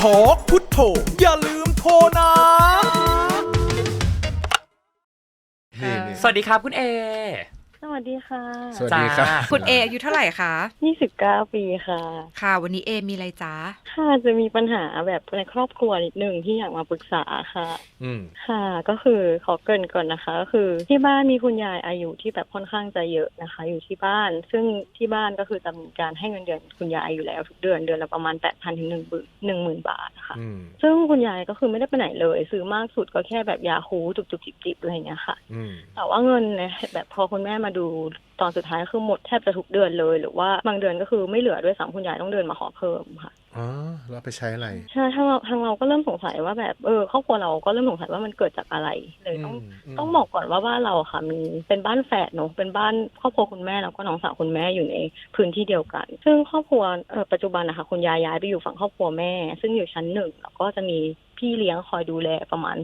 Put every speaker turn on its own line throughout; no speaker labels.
ทอกพุทโธอย่าลืมโทรนะ
นี่นี่
สวัสดีครับคุณเอ
ส วัสดีค่ะ
สวัสดีครับ
จ้า
คุณเออายุเท่าไหร่คะ
29ปีค่ะ
ค่ะ วันนี้เอมีอะไรจ้า
ค่ะจะมีปัญหาแบบในครอบครัวนิดหนึ่งที่อยากมาปรึกษาค่ะ
อืม
ค่ะ ก็คือขอเกรินก่อนนะคะ ก็คือที่บ้านมีคุณยายอายุที่แบบค่อนข้างจะเยอะนะคะ อยู่ที่บ้าน ซึ่งที่บ้านก็คือจะมีการให้เงินเดือนคุณยายอยู่แล้วทุกเดือนเดือนละประมาณ8 0 0 0ถึง1 0 0 0 0 0บาทนะคะ
อืม
ซึ่งคุณยายก็คือไม่ได้ไปไหนเลย ซื้อมากสุดก็แค่แบบยาคูจุกจุกจิบจิบอะไรอย่างเงี้ยค่ะ
อืม
แต่ว่าเงินเนี่ยแบบพอคุณแม่มาดูตอนสุดท้ายคือหมดแทบจะทุกเดือนเลย หรือว่าบางเดือนก็คือไม่เหลือด้วยซ้ำคุณยายต้องเดินมาขอเพิ่มค่ะ
อ๋อแล้วไปใช้อะไร
ใช่ทางเราทางเราก็เริ่มสงสัยว่าแบบเออครอบครัวเราก็เริ่มสงสัยว่ามันเกิดจากอะไรเลยต้อง
ม
ต้องบอกก่อนว่าบ้านเราค่ะมีเป็นบ้านแฝดเนอะเป็นบ้านครอบครัวคุณแม่แล้วก็น้องสาวคุณแม่อยู่ในพื้นที่เดียวกัน ซึ่งครอบครัวเออปัจจุบันนะคะคุณยายย้ายไปอยู่ฝั่งครอบครัวแม่ ซึ่งอยู่ชั้นหนึ่งแล้วก็จะมีพี่เลี้ยงคอยดูแลประมาณ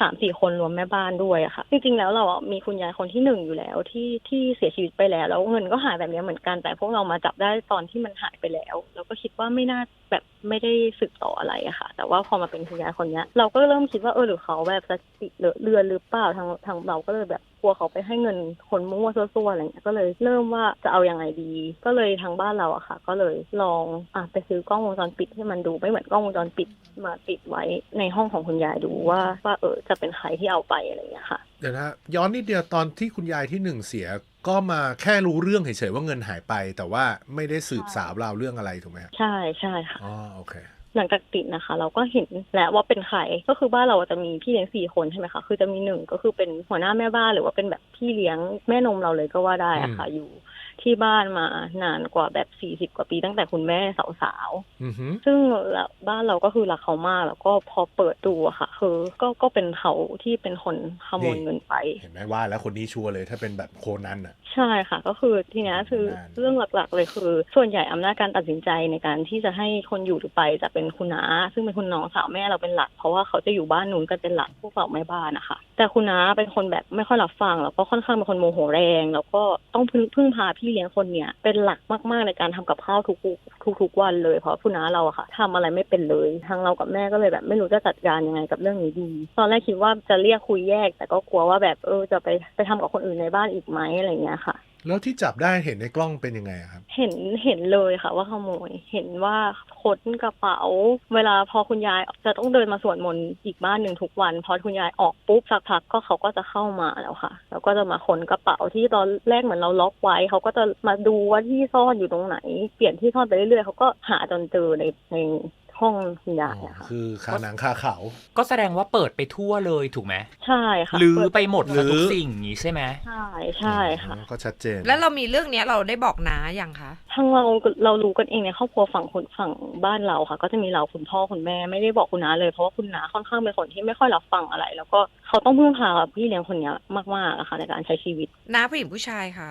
สามสี่คนรวมแม่บ้านด้วยอะค่ะ จริงๆแล้วเราอะมีคุณยายคนที่หนึ่งอยู่แล้วที่ที่เสียชีวิตไปแล้ว แล้วเงินก็หายแบบนี้เหมือนกันแต่พวกเรามาจับได้ตอนที่มันหายไปแล้ว เราก็คิดว่าไม่น่าแบบไม่ได้สืบต่ออะไรอะค่ะ แต่ว่าพอมาเป็นคุณยายคนเนี้ย เราก็เริ่มคิดว่าเออหรือเขาแบบสติเลือเรือนหรือเปล่าทางทางเราก็เลยแบบกลัวเขาไปให้เงินคนมั่วซั่วๆอะไรเงี้ยก็เลยเริ่มว่าจะเอายังไงดี ก็เลยทางบ้านเราอะค่ะ ก็เลยลองอะไปซื้อกล้องวงจรปิดที่มันดูไม่เหมือนกล้องวงจรปิดมาติดไว้ในห้องของคุณยายดูว่าว่าเออจะเป็นใครที่เอาไปอะไรเงี้ยค่ะ
เดี๋ยวนะย้อนนิดเดียวตอนที่คุณยายที่หนึ่งเสียก็มาแค่รู้เรื่องเฉยๆว่าเงินหายไป แต่ว่าไม่ได้สืบสาวราวเรื่องอะไรถูกไหมครับ
ใช่ใช่ค่ะ
อ๋อโอเค
หลังจากติดนะคะ เราก็เห็นแล้วว่าเป็นใครก็คือบ้านเราจะมีพี่เลี้ยงสี่คนใช่ไหมคะคือจะมีหนึ่งก็คือเป็นหัวหน้าแม่บ้านหรือว่าเป็นแบบพี่เลี้ยงแม่นมเราเลยก็ว่าได้อะค่ะอยู่ ที่บ้านมานานกว่าแบบสี่สิบกว่าปีตั้งแต่คุณแม่สาวๆ
อือหือ
ซึ่งเราบ้านเราก็คือรักเขามากแล้วก็พอเปิดดูอะค่ะ คือก็ก็เป็นเขาที่เป็นคนขโมยเงินไป
เห็นไหมว่าแล้วคนนี้ชัวร์เลยถ้าเป็นแบบโคนันอะ
ใช่ค่ะ ก็คือทีเนี้ยคือ
ได้
เรื่องหลักๆ เลยคือ ส่วนใหญ่อำนาจการตัดสินใจในการที่จะให้คนอยู่หรือไปจะเป็นคุณน้าซึ่งเป็นคุณน้องสาวแม่เราเป็นหลัก เพราะว่าเขาจะอยู่บ้านนู้นกันเป็นหลักพวกเราแม่บ้านนะคะแต่คุณน้าเป็นคนแบบไม่ค่อยรับฟังแล้วก็ค่อนข้างเป็นคนโมโหแรง แล้วก็ต้องพึ่งพึ่งพาพี่เลี้ยงคนเนี้ยเป็นหลักมากๆในการทำกับข้าวทุกๆทุกๆวันเลยเพราะคุณน้าเราอะค่ะทำอะไรไม่เป็นเลยทางเรากับแม่ก็เลยแบบไม่รู้จะจัดการยังไงกับเรื่องนี้ดีตอนแรกคิดว่าจะเรียกคุยแยก แต่ก็กลัวว่าแบบเออจะไปไปทำกับคนอื่นในบ้านอีกไหมอะไรเงี้ยค่ะ
แล้วที่จับได้เห็นในกล้องเป็นยังไงครับ
เห็นเห็นเลยค่ะ ว่าขโมย เห็นว่าค้นกระเป๋า เวลาพอคุณยายจะต้องเดินมาสวดมนต์อีกบ้านหนึ่งทุกวัน พอคุณยายออกปุ๊บสักพักก็เขาก็จะเข้ามาแล้วค่ะ แล้วก็จะมาค้นกระเป๋าที่ตอนแรกเหมือนเราล็อกไว้ เขาก็จะมาดูว่าที่ซ่อนอยู่ตรงไหน เปลี่ยนที่ซ่อนไปเรื่อยๆเขาก็หาจนเจอในใน ห้องคุณยายอะค่ะ
คือคาหนังคาเขา
ก็แสดงว่าเปิดไปทั่วเลยถูกไหม
ใช่ค่ะ
ลือ
เด
ไปหมด
ลื้
แล้ว
อ
ทุกสิ่งอย่างนี้ใช่ไหม
ใช่ใช่ค่ะ
ก็ชัดเจน
แล้วเรามีเรื่องเนี้ยเราได้บอกน้าอย่างคะ
ทางเราเรารู้กันเองในครอบครัวฝั่งคนฝั่งบ้านเราค่ะ ก็จะมีเราคุณพ่อคุณแม่ไม่ได้บอกคุณน้าเลยเพราะว่าคุณน้าค่อนข้างเป็นคนที่ไม่ค่อยรับฟังอะไร แล้วก็เขาต้องพึ่งพาพี่เลี้ยงคนเนี้ยมากๆอะค่ะในการใช้ชีวิต
น้าผู้หญิงผู้ชายคะ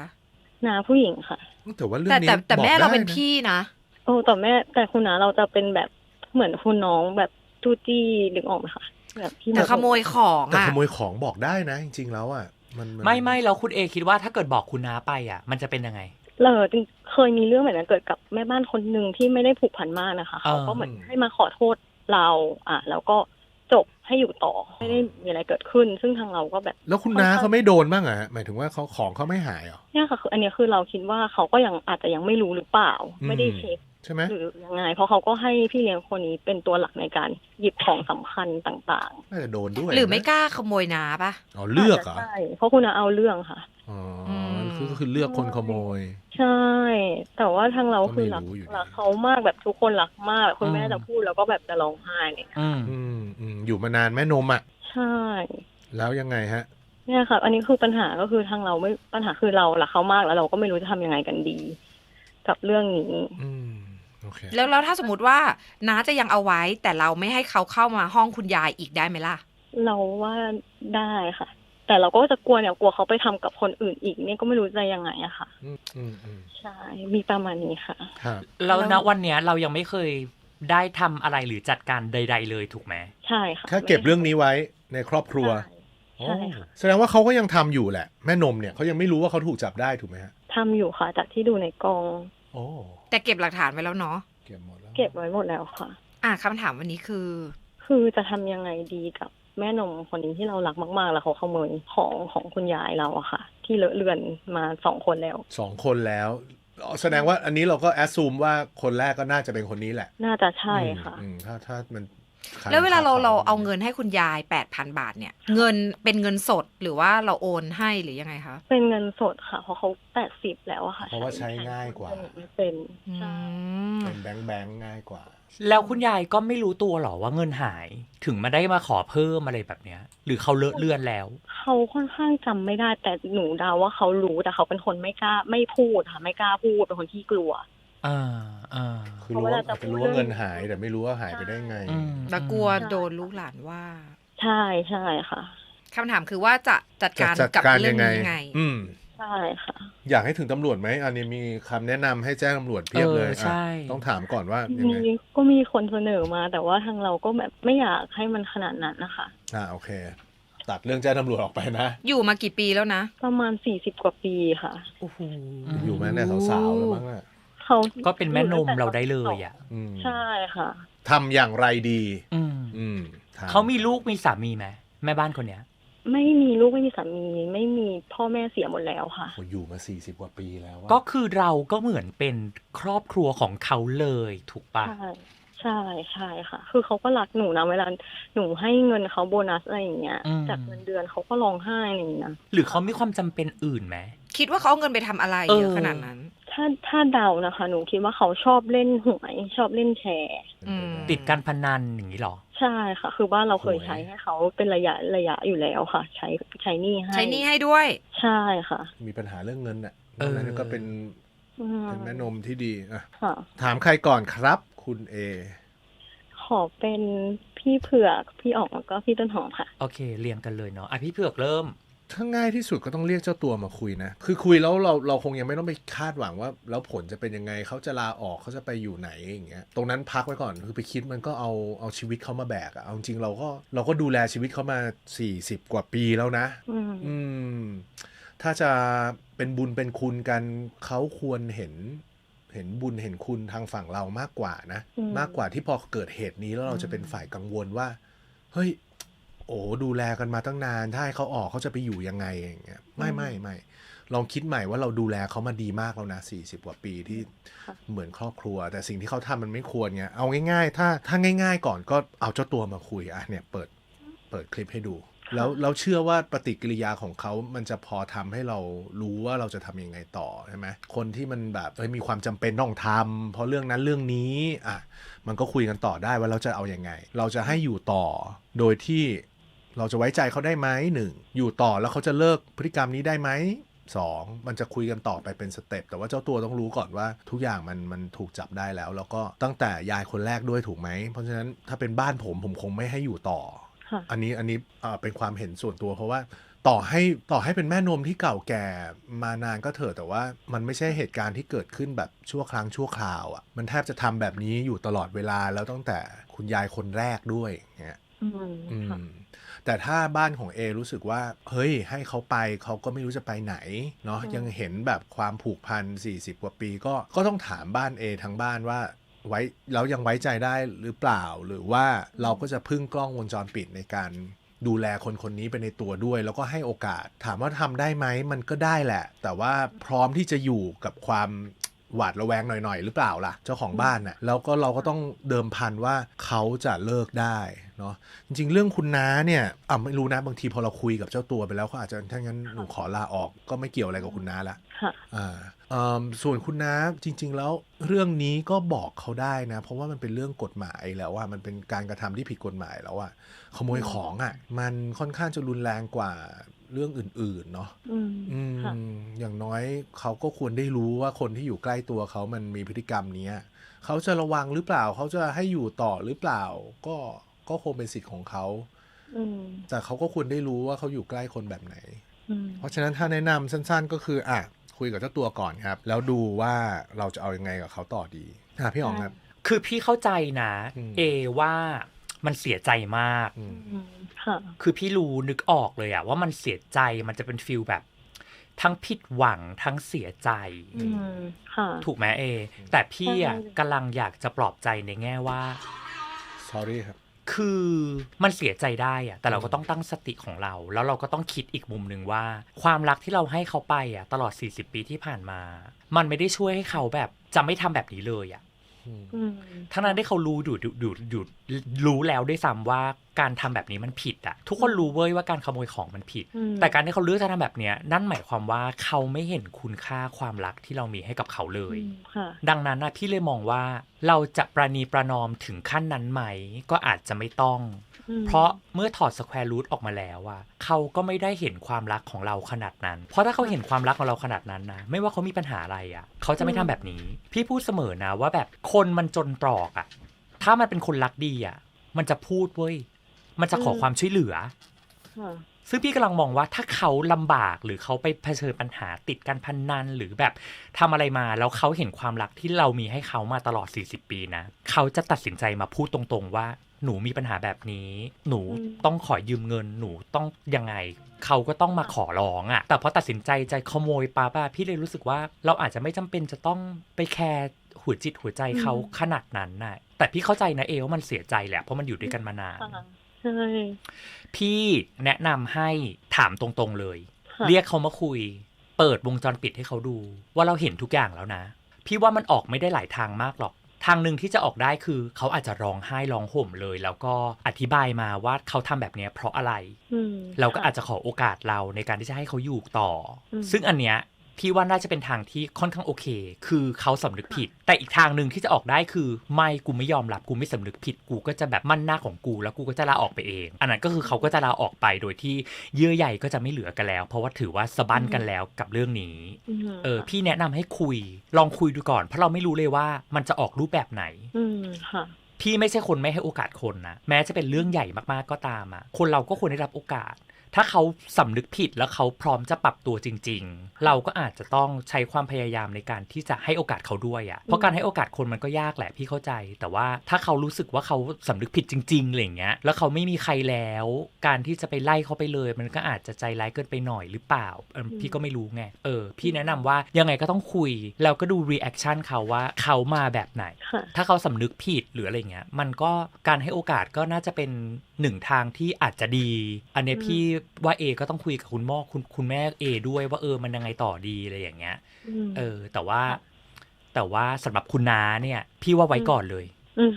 น้าผู้หญิงค่ะ
แต่ว่าเรื่อ
แต่
งนี้
แต่แต่
บอก
แม่เรา
ได้
เป็น
นะ
พี่นะ
โอ้แต่แม่แต่คุณน้าเราจะเป็นแบบ เหมือนคุณน้องแบบจู้จี้ดึงออกไหมคะแบบที่
แต่ขโมยของ
แต่
อะ
ขโมยของบอกได้นะ จริงๆแล้วอะมันน
ไม่ไม่แล้วคุณเอคิดว่าถ้าเกิดบอกคุณน้าไปอะ มันจะเป็นยังไง
เราจริงเคยมีเรื่องแบบนั้นเกิดกับแม่บ้านคนหนึ่งที่ไม่ได้ผูกพันมากนะคะ
อ่า
เขาก็เหมือนให้มาขอโทษเรา อะ แล้วก็จบให้อยู่ต่อไม่ได้มีอะไรเกิดขึ้น ซึ่งทางเราก็แบบ
แล้วคุณน้าเขาไม่โดนบ้างเหรอฮะหมายถึงว่าเขาของเขาไม่หายเหรอ
เนี่ยค่ะคืออันเนี้ยคือเราคิดว่าเขาก็ยังอาจจะยังไม่รู้หรือเปล่า
อืม
ไม่ได้เช็ค
ใช่ไหม
หรือยังไง เพราะเขาก็ให้พี่เลี้ยงคนนี้เป็นตัวหลักในการหยิบของสำคัญต่าง
น่าจะโดนด้วย
หรือไม่
นะ
กล้าขโมยน้าปะ
อ๋อ
ๆ
เลือกเหรอา
จจะใช่เพราะคุณอาเอาเรื่องค่ะ
อ๋ออ
ม
คือก็คือเลือกคนขโมย
ใช่ แต่ว่าทางเราคือรัก
ก็ไม่รู้อยู่ดี
รักเขามากแบบทุกคนรักมากแบบคุณแม่
อืม
จะพูดแล้วก็แบบจะร้องไห้เนี่ย
อืม
อืมอืมอยู่มานานแม่นมอะ
ใช่
แล้วยังไงฮะ
เนี่ยค่ะ อันนี้คือปัญหาก็คือทางเราไม่ปัญหาคือเรารักเขามากแล้วเราก็ไม่รู้จะทำยังไงกันดี กับเรื่องนี้
อืมโอเค
แล้วแล้วถ้าสมมติว่าน้าจะยังเอาไว้ แต่เราไม่ให้เขาเข้ามาห้องคุณยายอีกได้ไหมล่ะ
เราว่าได้ค่ะ แต่เราก็จะกลัวเนี่ยกลัวเขาไปทำกับคนอื่นอีกเนี่ยก็ไม่รู้จะยังไงอะค่ะ
อืมอืมอืม
ใช่มีประมาณนี้ค่ะ
ครับ
แล้ว
แล้
ณ
ว
วันเนี้ยเรายังไม่เคยได้ทำอะไรหรือจัดการใด ๆ เลยถูกไหม
ใช่ค่ะ
แค่เก็บเรื่องนี้ไว้ในครอบครัว
ใช่ใช่ค่ะ
แสดงว่าเขาก็ยังทำอยู่แหละ แม่นมเนี่ยเขายังไม่รู้ว่าเขาถูกจับได้ถูกไหมฮะ
ทำอยู่ค่ะ จากที่ดูในกอง
โอ้
แต่เก็บหลักฐานไว้แล้วเนาะ
เก็บหมดแล้ว
เก็บไว้หมดแล้วค่ะ
อะคำถามวันนี้คือ
คือจะทำยังไงดีกับแม่นมคนนี้ที่เรารักมากๆ แล้วเขาขโมยของของคุณยายเราอะค่ะ ที่เลอะเลือนมาสองคนแล้ว
สองคนแล้วอ๋อแสดงว่าอันนี้เราก็แอ s ซูมว่าคนแรกก็น่าจะเป็นคนนี้แหละ
น่าจะใช่ค่ะ
อืมอืมถ้าถ้ามันค้ง
แล้วเวลาเรา
คข
เราเอาเงินให้คุณยายแปดพันบาทเนี่ย เงินเป็นเงินสดหรือว่าเราโอนให้หรือยังไงคะ
เป็นเงินสดค่ะ เพราะเขาแปดสิบแล้วอะค่ะ
เพราะว่าใช้ง่ายกว่า
ไม่เป็น
อื
ใช่
ม
เป็นแบงค์แบงค์ง่ายกว่า
แล้วคุณยายก็ไม่รู้ตัวหรอว่าเงินหายถึงมาได้มาขอเพิ่มอะไรแบบเนี้ย หรือเขาเลอะเลือนแล้ว
เขาค่อนข้างจำไม่ได้แต่หนูเดาว่าเขารู้แต่เขาเป็นคนไม่กล้าไม่พูดค่ะไม่กล้าพูดเป็นคนที่กลัว
อ่าอ่า
คือรู้ว่าอาจจะรู้ว่าเงินหายแต่ไม่รู้ว่าหายไปได้ไง
อืม
แล้วกลัวโดนลูกหลานว่า
ใช่ใช่ค่ะ
คำถามคือว่าจะจัด
จะ
การ
จัด
กับ
การ
เรื่อ
ยัง
ง
ไง
นี้ยังไง
อืม
ใช่ค่ะ
อยากให้ถึงตำรวจไหมอันนี้มีคำแนะนำให้แจ้งตำรวจเพียบเลย
ออใช่
อะต้องถามก่อนว่ายัง
มี
ไง
ก็มีคนเสนอมา แต่ว่าทางเราก็แบบไม่อยากให้มันขนาดนั้นนะคะ
อ่าโอเค ตัดเรื่องแจ้งตำรวจออกไปนะ
อยู่มากี่ปีแล้วนะ
ประมาณสี่สิบกว่าปีค่ะ
โอ้โห
อยู่มาตั้งแต่สาวๆแล้วมั้งอะ
เขา
ก็เป็นแม่นมเราได้เลยอะ
อืม
ใช่ค่ะ
ทำอย่างไรดี
อืม
อืมถ
เขามีลูกมีสามีไหมแม่บ้านคนเนี้ย
ไม่มีลูกไม่มีสามี ไม่มีพ่อแม่เสียหมดแล้วค่ะ
โอ้อยู่มาสี่สิบกว่าปีแล้วอะ
ก็คือเราก็เหมือนเป็นครอบครัวของเขาเลยถูกปะ
ใช่ใช่ใช่ค่ะ คือเขาก็รักหนูนะเวลาหนูให้เงินเขาโบนัสอะไรอย่างเงี้ยจากเงินเดือนเขาก็ร้องไห้อะไรอย่างเงี้ยนะ
หรือเขามีความจำเป็นอื่นไหม
คิดว่าเขาเอาเงินไปทำอะไร
เออ
เยอะขนาดนั้น
ถ้าถ้าเดานะคะ หนูคิดว่าเขาชอบเล่นหวยชอบเล่นแชร์
อืม
ติดการพนันอย่างนี้หรอ
ใช่ค่ะ คือบ้านเราเคยใช้ให้เขาเป็นระยะระยะอยู่แล้วค่ะ ใช้ใช้หนี้ให้
ใช้หนี่ให้ด้วย
ใช่ค่ะ
มีปัญหาเรื่องเงินอะ
เออ
นั้นก็เป็น
อืม
เป็นแม่นมที่ดีอะ
ค่ะ
ถามใครก่อนครับคุณเอ
ขอเป็นพี่เผือกพี่ออกแล้วก็พี่ต้นหอมค่ะ
โอเค เรียงกันเลยเนาะอะพี่เผือกเริ่ม
ถ้าง่ายที่สุดก็ต้องเรียกเจ้าตัวมาคุยนะ คือคุยแล้วเราเราคงยังไม่ต้องไปคาดหวังว่า แล้วผลจะเป็นยังไงเขาจะลาออกเขาจะไปอยู่ไหนอย่างเงี้ยตรงนั้นพักไว้ก่อนคือไปคิดมันก็เอาเอาชีวิตเขามาแบกอะเอาจริงๆเราก็เราก็ดูแลชีวิตเขามา 40 กว่าปีแล้วนะ
อืม
อืมถ้าจะเป็นบุญเป็นคุณกันเขาควรเห็นเห็นบุญเห็นคุณทางฝั่งเรามากกว่านะ
อืม
มากกว่าที่พอเกิดเหตุนี้แล้วเราจะเป็นฝ่ายกังวลว่า เฮ้ย โอ้ดูแลกันมาตั้งนาน ถ้าให้เขาออกเขาจะไปอยู่ยังไงอย่างเงี้ยไม่ไม่ไม่ลองคิดใหม่ว่าเราดูแลเขามาดีมากแล้วนะสี่สิบกว่าปีที่
ค่ะ
เหมือนครอบครัว แต่สิ่งที่เขาทำมันไม่ควรไงเอาง่าย ๆ ถ้าถ้าง่าย ๆ ก่อนก็เอาเจ้าตัวมาคุยอะเนี่ยเปิดเปิดคลิปให้ดู แล้วเราเชื่อว่าปฏิกิริยาของเขามันจะพอทำให้เรารู้ว่าเราจะทำยังไงต่อใช่ไหมคนที่มันแบบเอ้ยมีความจำเป็นต้องทำเพราะเรื่องนั้นเรื่องนี้อะมันก็คุยกันต่อได้ว่าเราจะเอาอยัางไง เราจะให้อยู่ต่อโดยที่ เราจะไว้ใจเขาได้ไหมหนึ่งอยู่ต่อแล้วเขาจะเลิกพฤติกรรมนี้ได้ไหมสองมันจะคุยกันต่อไปเป็นสเต็ปแต่ว่าเจ้าตัวต้องรู้ก่อนว่าทุกอย่างมันมันถูกจับได้แล้ว แล้วก็ตั้งแต่ยายคนแรกด้วยถูกไหม เพราะฉะนั้นถ้าเป็นบ้านผมผมคงไม่ให้อยู่ต่อ
ค่ะ
อันนี้อันนี้เอ่อเป็นความเห็นส่วนตัวเพราะว่าต่อให้ต่อให้เป็นแม่นมที่เก่าแก่มานานก็เถอะแต่ว่ามันไม่ใช่เหตุการณ์ที่เกิดขึ้นแบบชั่วครั้งชั่วคราวอะ่ะมันแทบจะทำแบบนี้อยู่ตลอดเวลาแล้วตั้งแต่คุณยายคนแรกด้วยอย่างเงี้ย
อืม
อื
ค่ะ
ม แต่ถ้าบ้านของเอรู้สึกว่า เฮ้ย ให้เขาไปเขาก็ไม่รู้จะไปไหนเนาะ
อืม
ยังเห็นแบบความผูกพัน 40 กว่าปีก็ก็ต้องถามบ้านเอทั้งบ้านว่าไว้แล้วยังไว้ใจได้หรือเปล่า หรือว่าเราก็จะพึ่งกล้องวงจรปิดในการดูแลคนคนนี้ไปในตัวด้วย แล้วก็ให้โอกาสถามว่าทำได้ไหมมันก็ได้แหละ แต่ว่าพร้อมที่จะอยู่กับความ หวาดระแวงหน่อยๆ หรือเปล่าล่ะ เจ้าของบ้านน่ะแล้วก็เราก็ต้องเดิมพันว่าเขาจะเลิกได้เนาะจริง ๆ เรื่องคุณน้าเนี่ยอะไม่รู้นะบางทีพอเราคุยกับเจ้าตัวไปแล้วเขาอาจจะถ้างั้นหนูขอลาออกก็ไม่เกี่ยวอะไรกับคุณน้าละ
ค่ะ
อ่าเอิ่มส่วนคุณน้าจริง ๆ แล้วเรื่องนี้ก็บอกเขาได้นะ เพราะว่ามันเป็นเรื่องกฎหมายแล้วว่ามันเป็นการกระทำที่ผิดกฎหมายแล้วอะขโมยของอะมันค่อนข้างจะรุนแรงกว่า เรื่องอื่น ๆ เนาะ
อืม
อืม
ค่ะ
อย่างน้อยเขาก็ควรได้รู้ว่าคนที่อยู่ใกล้ตัวเขามันมีพฤติกรรมเนี้ยเขาจะระวังหรือเปล่า เขาจะให้อยู่ต่อหรือเปล่า ก็ก็คงเป็นสิทธิ์ของเขา
อืม
แต่เขาก็ควรได้รู้ว่าเขาอยู่ใกล้คนแบบไหน
อืม
เพราะฉะนั้นถ้าแนะนำสั้น ๆ ก็คืออะคุยกับเจ้าตัวก่อนครับ แล้วดูว่าเราจะเอายังไงกับเขาต่อดีอะพี่อ๋องครับ
คือพี่เข้าใจนะ
อืม
เอว่า มันเสียใจมาก
อืม
อืมค่ะ
คือพี่รู้นึกออกเลยอะว่ามันเสียใจมันจะเป็นฟิลแบบ ทั้งผิดหวังทั้งเสียใจ
อืมค่ะ
ถูกไหมเอ แต่พี่อะ
ใช่
กำลังอยากจะปลอบใจในแง่ว่า
sorry ครับ
คือมันเสียใจได้อะแต่เราก็ต้องตั้งสติของเรา แล้วเราก็ต้องคิดอีกมุมหนึ่งว่า ความรักที่เราให้เขาไปอะตลอด 40 ปีที่ผ่านมา มันไม่ได้ช่วยให้เขาแบบจะไม่ทำแบบนี้เลยอะ
อืม
ทั้งนั้นที่เขารู้อยู่อยู่อยู่อยู่รู้แล้วด้วยซ้ำว่าการทำแบบนี้มันผิดอะทุกคนรู้เว้ยว่าการขโมยของมันผิด
อืม
แต่การที่เขาเลือกจะทำแบบเนี้ย นั่นหมายความว่าเขาไม่เห็นคุณค่าความรักที่เรามีให้กับเขาเลย
อืมค่ะ
ดังนั้นนะพี่เลยมองว่าเราจะประนีประนอมถึงขั้นนั้นไหมก็อาจจะไม่ต้อง
อืม
เพราะเมื่อถอดสแควร์รูทออกมาแล้วอะเขาก็ไม่ได้เห็นความรักของเราขนาดนั้น เพราะถ้าเขาเห็นความรักของเราขนาดนั้นนะ ไม่ว่าเขามีปัญหาอะไรอะเขาจะไม่ทำแบบนี้ พี่พูดเสมอนะว่าแบบคนมันจนตรอกอะถ้ามันเป็นคนรักดีอะมันจะพูดเว้ย มันจะขอความช่วยเหลือ
ค่ะ
ซึ่งพี่กำลังมองว่าถ้าเขาลำบากหรือเขาไปเผชิญปัญหาติดการพนนันหรือแบบทำอะไรมาแล้วเขาเห็นความรักที่เรามีให้เขามาตลอด 40 ปีนะ เขาจะตัดสินใจมาพูดตรงๆว่า หนูมีปัญหาแบบนี้ หนูต้องขอยืมเงิน หนูต้องยังไง เขาก็ต้องมาขอร้องอะ่ะ แต่พอตัดสินใจจะขโมยป้าป้าพี่เลยรู้สึกว่าเราอาจจะไม่จำเป็นจะต้องไปแคร์หัวจิตหัวใจเขาขนาดนั้นน่ะ แต่พี่เข้าใจนะเอว่ามันเสียใจแหละเพราะมันอยู่ด้วยกันมานาน
ค่ะใช่
พี่แนะนำให้ถามตรงๆเลย
ค่ะ
เรียกเขามาคุย เปิดวงจรปิดให้เขาดู ว่าเราเห็นทุกอย่างแล้วนะ พี่ว่ามันออกไม่ได้หลายทางมากหรอก ทางหนึ่งที่จะออกได้คือเขาอาจจะร้องไห้ร้องห่มเลย แล้วก็อธิบายมาว่าเขาทำแบบเนี้ยเพราะอะไร
อืม
เราก็อาจ
ค่
จะขอโอกาสเราในการที่จะให้เขาอยู่ต่ออ
ม
ซึ่งอันเนี้ย พี่ว่าน่าจะเป็นทางที่ค่อนข้างโอเค คือเขาสำนึกผิด แต่อีกทางหนึ่งที่จะออกได้คือ ไม่กูไม่ยอมรับกูไม่สำนึกผิดกูก็จะแบบมั่นหน้าของกู แล้วกูก็จะลาออกไปเอง อันนั้นก็คือเขาก็จะลาออกไปโดยที่เยื่อใยก็จะไม่เหลือกันแล้ว เพราะว่าถือว่าสะบั้นกันแล้วกับเรื่องนี้
ม
เออ พี่แนะนำให้คุย ลองคุยดูก่อน เพราะเราไม่รู้เลยว่ามันจะออกรูปแบบไหน
อืมค่ะ
พี่ไม่ใช่คนไม่ให้โอกาสคนนะแม้จะเป็นเรื่องใหญ่มากๆก็ตามอะคนเราก็ควรได้รับโอกาส ถ้าเขาสำนึกผิดแล้วเขาพร้อมจะปรับตัวจริง ๆ เราก็อาจจะต้องใช้ความพยายามในการที่จะให้โอกาสเขาด้วยอะเพราะการให้โอกาสคนมันก็ยากแหละพี่เข้าใจ แต่ว่าถ้าเขารู้สึกว่าเขาสำนึกผิดจริงๆอะไรอย่างเงี้ยแล้วเขาไม่มีใครแล้ว การที่จะไปไล่เขาไปเลย มันก็อาจจะใจร้ายเกินไปหน่อยหรือเปล่าเออพี่ก็ไม่รู้ไงเออ พี่แนะนำว่ายังไงก็ต้องคุยแล้วก็ดูรีแอคชั่นเขาว่าเขามาแบบไหน
ค่ะ
ถ้าเขาสำนึกผิดหรืออะไรเงี้ยมันก็การให้โอกาสก็น่าจะเป็นหนึ่งทางที่อาจจะดี อันเนี้ย
อืม
พี่ว่าเอก็ต้องคุยกับคุณพ่อคุณคุณแม่เอด้วยว่าเออมันยังไงต่อดีอะไรอย่างเงี้ย
ม
เออ แต่ว่า แต่ว่าสำหรับคุณน้าเนี่ย พี่ว่าไว้
อืม
ก่อนเลย
อืม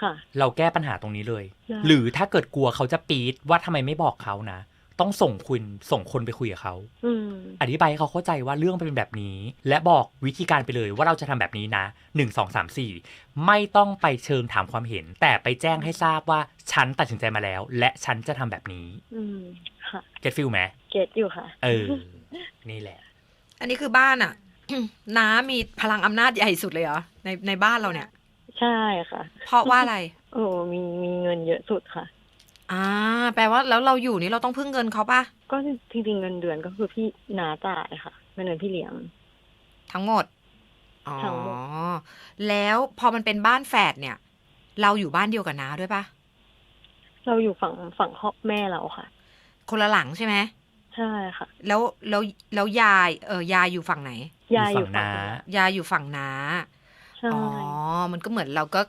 ค่ะ
เราแก้ปัญหาตรงนี้เลย
ได้
หรือถ้าเกิดกลัวเขาจะปีดว่าทำไมไม่บอกเขานะ ต้องส่งคุณส่งคนไปคุยกับเขา
อืม
อธิบายให้เขาเข้าใจว่าเรื่องเป็นแบบนี้ และบอกวิธีการไปเลยว่าเราจะทำแบบนี้นะหนึ่งสองสามสี่ไม่ต้องไปเชิงถามความเห็น แต่ไปแจ้งให้ทราบว่าฉันตัดสินใจมาแล้ว และฉันจะทำแบบนี้
อืมค่ะ
เก็ตฟิลไหม
เก็ตอยู่ค่ะ
เออ นี่แหละ
อันนี้คือบ้านอะน้ามีพลังอำนาจใหญ่สุดเลยเหรอในในบ้านเราเนี่ย
ใช่ค่ะ
เพราะว่าอะไร
โอ้มีมีเงินเยอะสุดค่ะ
อ่า แปลว่าแล้วเราอยู่นี่เราต้องพึ่งเงินเขาปะ
ก็จริงๆเงินเดือนก็คือพี่นาจ่ายค่ะเงินเดือนพี่เลี้ยง
ทั้งหมด อ๋อ
ทั้งหมด
แล้วพอมันเป็นบ้านแฝดเนี่ย เราอยู่บ้านเดียวกับน้าด้วยปะ
เราอยู่ฝั่งฝั่งครอบแม่เราค่ะ
คนละหลังใช่ไหม
ใช่ค่ะ
แล้วแล้วแล้วยาย เออยายอยู่ฝั่งไหน
ยายอยู่
ฝั่
ฝั่
ง
ง
น้า
ยายอยู่ฝั่งน้า
ใช่
อ๋อ มันก็เหมือนเราก็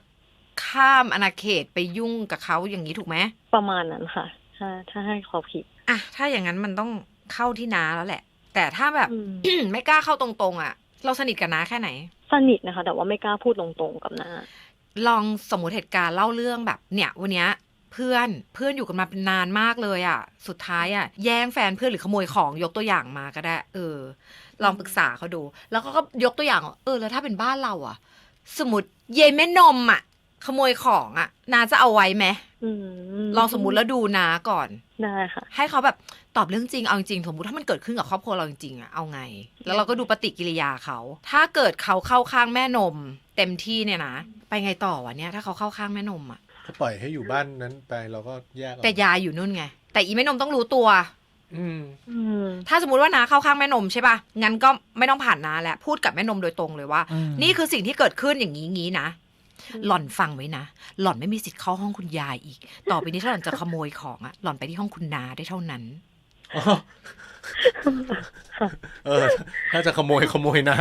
ข้ามอาณาเขตไปยุ่งกับเขาอย่างนี้ถูกไหม
ประมาณนั้นค่ะ ถ้าถ้าให้ขอบคิด
อะถ้าอย่างนั้นมันต้องเข้าที่น้าแล้วแหละ แต่ถ้าแบบ
อืม
ไม่กล้าเข้าตรงๆ อะ เราสนิทกับน้าแค่ไหน
สนิทนะคะ แต่ว่าไม่กล้าพูดตรงๆกับน้า
ลองสมมติเหตุการณ์เล่าเรื่องแบบ เนี่ย วันเนี้ยเพื่อนเพื่อนอยู่กันมาเป็นนานมากเลยอะ สุดท้ายอะ แย่งแฟนเพื่อนหรือขโมยของยกตัวอย่างมาก็ได้ เออ ลองปรึกษาเขาดู แล้วเขาก็ยกตัวอย่างว่าเออ แล้วถ้าเป็นบ้านเราอะ สมมติเยายแม่นมอะ ขโมยของอะนาจะเอาไว้ไหม
อืม
ลองสมมุติแล้วดูนาก่อน
ได้ค่ะ
ให้เขาแบบตอบเรื่องจริงเอาจริงสมมติถ้ามันเกิดขึ้นกับครอบครัวเราจริงๆอะเอาไง แล้วเราก็ดูปฏิกิริยาเขา ถ้าเกิดเขาเข้าข้างแม่นม เต็มที่เนี่ยนะไปไงต่อวะเนี่ยถ้าเขาเข้าข้างแม่นมอะ
ก็ปล่อยให้อยู่บ้านนั้นไปเราก็แยกออก
แต่ยายอยู่นู่นไง แต่อีแม่นมต้องรู้ตัว
อืม
อืม
ถ้าสมมติว่านาเข้าข้างแม่นมใช่ปะงั้นก็ไม่ต้องผ่านนาแล้วพูดกับแม่นมโดยตรงเลยว่า
อืม
นี่คือสิ่งที่เกิดขึ้นอย่างนี้งี้นะ
อืม
หล่อนฟังไว้นะ หล่อนไม่มีสิทธิ์เข้าห้องคุณยายอีก ต่อไปนี้ถ้าหล่อนจะขโมยของอะหล่อนไปที่ห้องคุณนาได้เท่านั้น
อ๋อเออ ถ้าจะขโมยขโมยนะ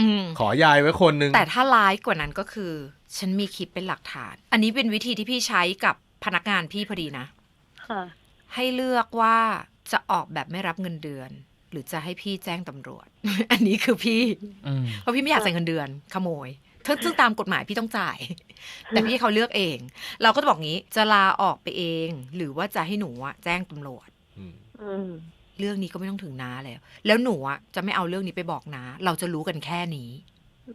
อืม
ขอยายไว้คนนึง
แต่ถ้าร้ายกว่านั้นก็คือ ฉันมีคลิปเป็นหลักฐาน อันนี้เป็นวิธีที่พี่ใช้กับพนักงานพี่พอดีนะ
ค่ะ
ให้เลือกว่าจะออกแบบไม่รับเงินเดือน หรือจะให้พี่แจ้งตำรวจ อันนี้คือพี่
อืม
เพราะพี่ไม่อยากใส่เงินเดือนขโมย ซึ่งซึ่งตามกฎหมายพี่ต้องจ่าย แต่พี่ให้เขาเลือกเอง เราก็จะบอกงี้จะลาออกไปเอง หรือว่าจะให้หนูอะแจ้งตำรวจ
อืม
อืม
เรื่องนี้ก็ไม่ต้องถึงน้าแล้ว แล้วหนูอะจะไม่เอาเรื่องนี้ไปบอกน้าเราจะรู้กันแค่นี้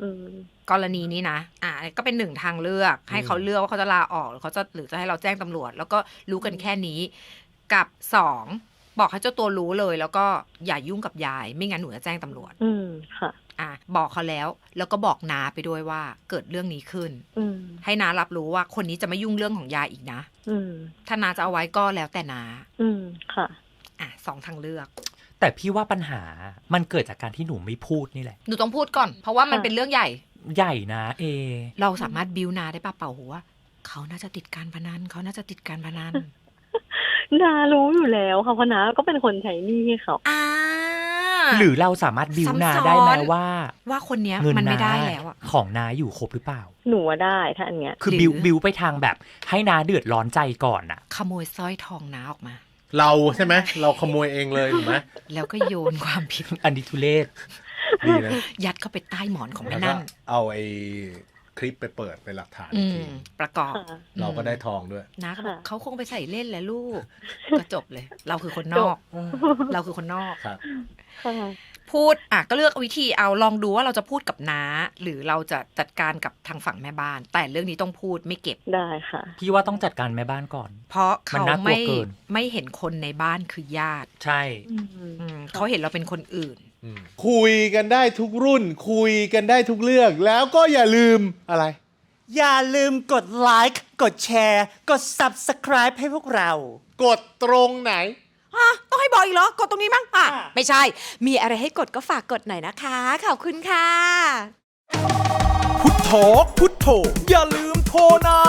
อืม
กรณีนี้นะ อ่า ก็เป็นหนึ่งทางเลือก ให้เขาเลือกว่าเขาจะลาออก หรือเขาจะหรือจะให้เราแจ้งตำรวจ แล้วก็รู้กันแค่นี้ กับสองบอกให้เจ้าตัวรู้เลย แล้วก็อย่ายุ่งกับยาย ไม่งั้นหนูจะแจ้งตำรวจ
อืมค่ะ
อะบอกเขาแล้ว แล้วก็บอกนาไปด้วยว่าเกิดเรื่องนี้ขึ้น
อืม
ให้นารับรู้ว่าคนนี้จะไม่ยุ่งเรื่องของยายอีกนะ
อืม
ถ้านาจะเอาไว้ก็แล้วแต่นา
อืมค่ะ
อะสองทางเลือก
แต่พี่ว่าปัญหามันเกิดจากการที่หนูไม่พูดนี่แหละ
หนูต้องพูดก่อน เพราะว่ามัน
ค่ะ
เป็นเรื่องใหญ่
ใหญ่นะเอ
เราสามารถบิวนาได้ปะเป่าหัวเขาน่าจะติดการพนันเขาน่าจะติดการพนัน
นารู้อยู่แล้วค่ะเพราะนาก็เป็นคนใช้หนี้ให้เขา
อ่า
หรือเราสามารถบิว
ซ้ำ
นา
ซ้อน
ได้ไหมว่า
ว่าคนเนี้ย
เงิน
มันไม่
นา
ได้แล้วอะ
ของนาอยู่ครบหรือเปล่า
หนูว่าได้ถ้าอันเนี้ย
คือ
หรือ
บิวบิวไปทางแบบ ให้นาเดือดร้อนใจก่อนอะ
ขโมยสร้อยทองน้าออกมา
เราใช่ไหมเราขโมยเองเลยถูกไหม
แล้วก็โยนความผิด
อันดิทุเลศ
ดีนะ
ยัดเข้าไปใต้หมอนของ
แล้
แม่
วก็
นั่น
เอาไอ้ค ลิปไปเปิดเป็นหลักฐาน
อื
อีก
ม
ที
ประกอบ
ค่ะ
เราก็ได้ทองด้วย
น้าก็บอก
ค่ะ
เขาคงไปใส่เล่นแหละลูก ก็จบเลย เราคือคนนอก เราคือคนนอก
ครับ
ค่ะ
พูดอะก็เลือกวิธีเอาลองดูว่าเราจะพูดกับน้า หรือเราจะจัดการกับทางฝั่งแม่บ้าน แต่เรื่องนี้ต้องพูดไม่เก็บ
ได้ค่ะ
พี่ว่าต้องจัดการแม่บ้านก่อน
เพราะ
มัน
เขา
น่ากลัว
ไม่
เกิน
ไม่เห็นคนในบ้านคือญาติ
ใช่
อืม
อืมเขาเห็นเราเป็นคนอื่น
คุยกันได้ทุกรุ่น คุยกันได้ทุกเรื่องแล้วก็อย่าลืมอะไร
อย่าลืมกดไลค์กดแชร์กด Subscribe ให้พวกเรา
กดตรงไหน
ฮะต้องให้บอกอีกเหรอ กดตรงนี้มั้งอะ
อะ
ไม่ใช่ มีอะไรให้กดก็ฝากกดหน่อยนะคะ ขอบคุณค่ะ
พุทโธพุทโธอย่าลืมโทรนะ